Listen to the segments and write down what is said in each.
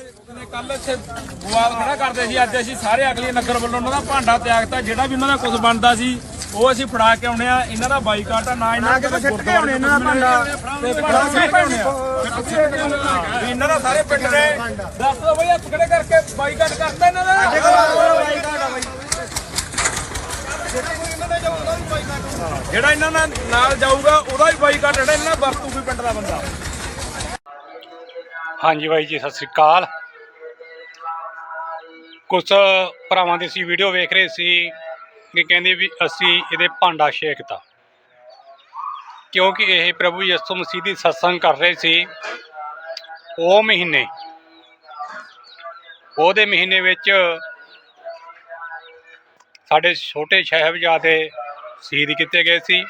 ਨੇ ਕੱਲ ਇੱਥੇ ਬਵਾਲ ਖੜਾ ਕਰਦੇ ਸੀ ਅੱਜ ਅਸੀਂ ਸਾਰੇ ਅਗਲੀ ਨਗਰ ਵੱਲੋਂ ਉਹਨਾਂ ਦਾ ਭਾਂਡਾ ਤਿਆਗਤਾ ਜਿਹੜਾ ਵੀ ਉਹਨਾਂ ਦਾ ਕੁਝ ਬਣਦਾ ਸੀ ਉਹ ਅਸੀਂ ਫੜਾ ਕੇ ਆਉਣੇ ਆ। ਇਹਨਾਂ ਦਾ ਬਾਈਕਾਟ ਆ ਨਾ ਇਹਨਾਂ ਦੇ ਸਿੱਟ ਕੇ ਆਉਣੇ ਇਹਨਾਂ ਦਾ ਭਾਂਡਾ ਤੇ ਭਾਂਡਾ ਸਿੱਟ ਕੇ ਆਉਣੇ ਆ। ਵੀ ਇਹਨਾਂ ਦਾ ਸਾਰੇ ਪਿੰਡ ਨੇ ਦੱਸ ਦੋ ਬਈ ਹੱਥ ਖੜੇ ਕਰਕੇ ਬਾਈਕਾਟ ਕਰਤਾ ਇਹਨਾਂ ਦਾ। ਜਿਹੜਾ ਇਹਨਾਂ ਨਾਲ ਜਾਊਗਾ ਉਹਦਾ ਵੀ ਬਾਈਕਾਟ ਜਿਹੜਾ ਇਹਨਾਂ ਵਰਤੂ ਕੋਈ ਪਿੰਡ ਦਾ ਬੰਦਾ। ਹਾਂਜੀ ਬਾਈ ਜੀ, ਸਤਿ ਸ੍ਰੀ ਅਕਾਲ। ਕੁਝ ਭਰਾਵਾਂ ਦੀ ਸੀ ਵੀਡੀਓ ਵੇਖ ਰਹੇ ਸੀ ਕਿ ਕਹਿੰਦੇ ਵੀ ਅਸੀਂ ਇਹਦੇ ਭਾਂਡਾ ਛੇਕਤਾ। ਕਿਉਂਕਿ ਇਹ ਪ੍ਰਭੂ ਯਿਸੂ ਮਸੀਹ ਦੀ ਸਤਸੰਗ ਕਰ ਰਹੇ ਸੀ, ਉਹ ਮਹੀਨੇ, ਉਹਦੇ ਮਹੀਨੇ ਵਿੱਚ ਸਾਡੇ ਛੋਟੇ ਸਾਹਿਬਜ਼ਾਦੇ ਸ਼ਹੀਦ ਕੀਤੇ ਗਏ ਸੀ।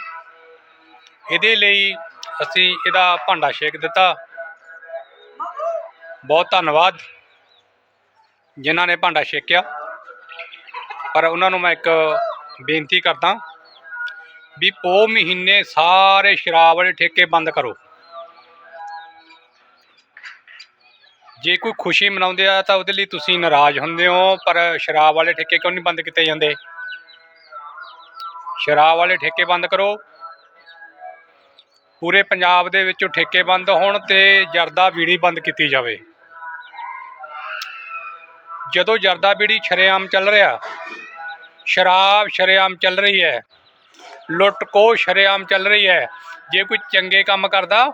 ਇਹਦੇ ਲਈ ਅਸੀਂ ਇਹਦਾ ਭਾਂਡਾ ਛੇਕ ਦਿੱਤਾ। ਬਹੁਤ ਧੰਨਵਾਦ ਜਿਨ੍ਹਾਂ ਨੇ ਭਾਂਡਾ ਛੇਕਿਆ। ਪਰ ਉਹਨਾਂ ਨੂੰ ਮੈਂ ਇੱਕ ਬੇਨਤੀ ਕਰਦਾ ਵੀ ਪੋ ਮਹੀਨੇ ਸਾਰੇ ਸ਼ਰਾਬ ਵਾਲੇ ਠੇਕੇ ਬੰਦ ਕਰੋ। ਜੇ ਕੋਈ ਖੁਸ਼ੀ ਮਨਾਉਂਦੇ ਆ ਤਾਂ ਉਹਦੇ ਲਈ ਤੁਸੀਂ ਨਾਰਾਜ਼ ਹੁੰਦੇ ਹੋ, ਪਰ ਸ਼ਰਾਬ ਵਾਲੇ ਠੇਕੇ ਕਿਉਂ ਨਹੀਂ ਬੰਦ ਕੀਤੇ ਜਾਂਦੇ? ਸ਼ਰਾਬ ਵਾਲੇ ਠੇਕੇ ਬੰਦ ਕਰੋ। ਪੂਰੇ ਪੰਜਾਬ ਦੇ ਵਿੱਚੋਂ ਠੇਕੇ ਬੰਦ ਹੋਣ ਤੇ ਜਰਦਾ ਬੀੜੀ ਬੰਦ ਕੀਤੀ ਜਾਵੇ। ਜਦੋਂ ਜਰਦਾ ਬੀੜੀ ਸ਼ਰੇਆਮ ਚੱਲ ਰਿਹਾ, ਸ਼ਰਾਬ ਸ਼ਰੇਆਮ ਚੱਲ ਰਹੀ ਹੈ, ਲੁੱਟ ਕੋ ਸ਼ਰੇਆਮ ਚੱਲ ਰਹੀ ਹੈ, ਜੇ ਕੋਈ ਚੰਗੇ ਕੰਮ ਕਰਦਾ,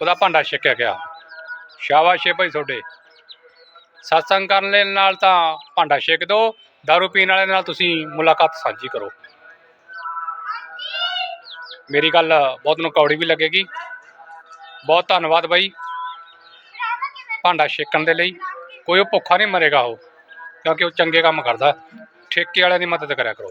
ਉਹਦਾ ਭਾਂਡਾ ਛਕਿਆ ਗਿਆ। ਸ਼ਾਬਾਸ਼ ਏ ਭਾਈ ਤੁਹਾਡੇ। ਸਤਸੰਗ ਕਰਨ ਦੇ ਨਾਲ ਤਾਂ ਭਾਂਡਾ ਛਕ ਦਿਓ दारू ਪੀਣ ਵਾਲੇ ਨਾਲ ਤੁਸੀਂ ਮੁਲਾਕਾਤ ਸਾਂਝੀ ਕਰੋ। ਮੇਰੀ ਗੱਲ ਬਹੁਤ ਨੂੰ ਕੌੜੀ ਵੀ ਲੱਗੇਗੀ। ਬਹੁਤ ਧੰਨਵਾਦ ਬਾਈ। ਭਾਂਡਾ ਛੇਕਣ ਦੇ ਲਈ। ਕੋਈ ਉਹ ਭੁੱਖਾ ਨਹੀਂ ਮਰੇਗਾ ਉਹ, ਕਿਉਂਕਿ ਉਹ ਚੰਗੇ ਕੰਮ ਕਰਦਾ। ਠੇਕੇ ਵਾਲਿਆਂ ਦੀ ਮਦਦ ਕਰਿਆ ਕਰੋ।